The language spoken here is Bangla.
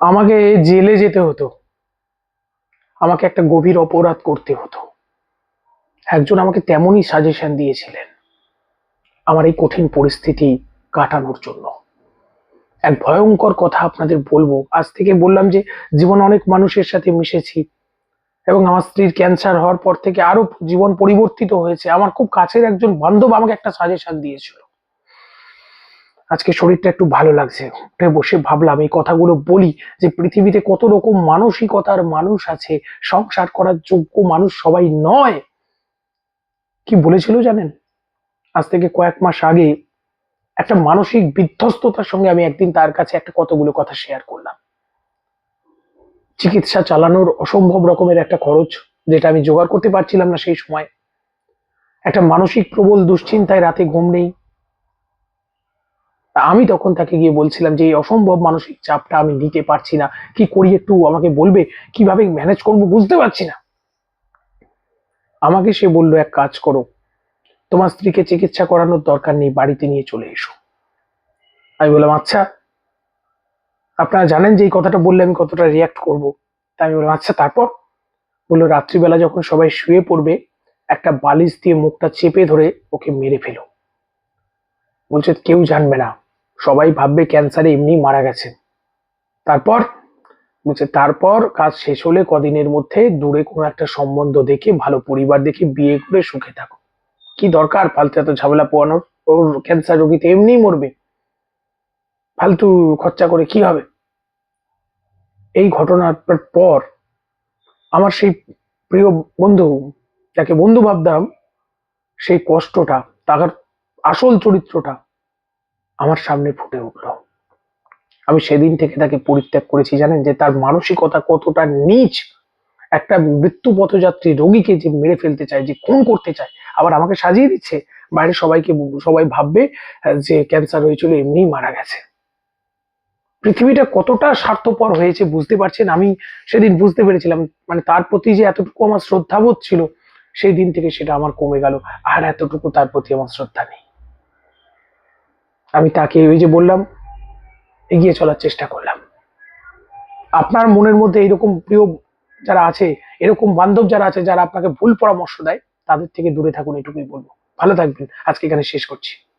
আমাকে জেলে যেতে হতো। আমাকে একটা গভীর অপরাধ করতে হতো। একজন আমাকে তেমনই সাজেশন দিয়েছিলেন আমার এই কঠিন পরিস্থিতি কাটানোর জন্য। এক ভয়ঙ্কর কথা আপনাদের বলব। আজ থেকে বললাম যে, জীবনে অনেক মানুষের সাথে মিশেছি এবং আমার স্ত্রীর ক্যান্সার হওয়ার পর থেকে আরও জীবন পরিবর্তিত হয়েছে। আমার খুব কাছের একজন বান্ধব আমাকে একটা সাজেশন দিয়েছিল। আজকে শরীরটা একটু ভালো লাগছে। উঠে বসে ভাবলাম, এই কথাগুলো বলি যে পৃথিবীতে কত রকম মানসিকতার মানুষ আছে, সংসার করার যোগ্য মানুষ সবাই নয়। কি বলেছিল জানেন? আজ থেকে কয়েক মাস আগে একটা মানসিক বিধ্বস্ততার সঙ্গে আমি একদিন তার কাছে একটা কতগুলো কথা শেয়ার করলাম। চিকিৎসা চালানোর অসম্ভব রকমের একটা খরচ যেটা আমি জোগাড় করতে পারছিলাম না সেই সময়। একটা মানসিক প্রবল দুশ্চিন্তায় রাতে ঘুম নেই আমি তখন তাকে গিয়ে বলছিলাম যে, এই অসম্ভব মানসিক চাপটা আমি নিতে পারছি না। কি করি একটু? আমাকে বলবে? কীভাবে ম্যানেজ করব বুঝতে পারছি না। আমাকে সে বলল, এক কাজ করো। তোমার স্ত্রীকে চিকিৎসা করানোর দরকার নেই, বাড়িতে নিয়ে চলে এসো। আমি বললাম আচ্ছা আপনারা জানেন যে এই কথাটা বললে আমি কতটা রিয়াক্ট করব? তাই আমি বললাম আচ্ছা তারপর? বলল, রাত্রিবেলা যখন সবাই শুয়ে পড়বে, একটা বালিশ দিয়ে মুখটা চেপে ধরে ওকে মেরে ফেলো। বলছে, কেউ জানবে না। সবাই ভাববে ক্যান্সারে এমনি মারা গেছে। তারপর বলছে, তারপর কাজ শেষ হলে কদিনের মধ্যে দূরে কোনো একটা সম্বন্ধ দেখে, ভালো পরিবার দেখে বিয়ে করে সুখে থাকো। কি দরকার? ফালতু এত ঝামেলা পোয়ানোর। ওর ক্যান্সার রোগীতে এমনি মরবে। ফালতু খরচা করে কি হবে? এই ঘটনার পর আমার সেই প্রিয় বন্ধু, যাকে বন্ধু ভাবতাম, সেই কষ্টটা, তার আসল চরিত্রটা আমার সামনে ফুটে উঠল। আমি সেদিন থেকে তাকে পরিত্যাগ করেছি, জানেন? যে তার মানসিকতা কতটা নিচ একটা মৃত্যু পথযাত্রী রোগীকে যে মেরে ফেলতে চায়, যে খুন করতে চায়, আবার আমাকে সাজিয়ে দিচ্ছে। বাইরে সবাইকে সবাই ভাববে যে ক্যান্সার হয়েছিল এমনি মারা গেছে। পৃথিবীটা কতটা স্বার্থপর হয়েছে বুঝতে পারছেন? আমি সেদিন বুঝতে পেরেছিলাম মানে তার প্রতি যে এতটুকু আমার শ্রদ্ধাবোধ ছিল, সেই দিন থেকে সেটা আমার কমে গেল। আর এতটুকু তার প্রতি আমার শ্রদ্ধা নেই। আমি তাকে ওই যে বললাম, এগিয়ে চলার চেষ্টা করলাম। আপনার মনের মধ্যে এরকম প্রিয় যারা আছে, এরকম বান্ধব যারা আছে, যারা আপনাকে ভুল পরামর্শ দেয়, তাদের থেকে দূরে থাকুন, এটুকুই বলব। ভালো থাকবেন। আজকে এখানে শেষ করছি।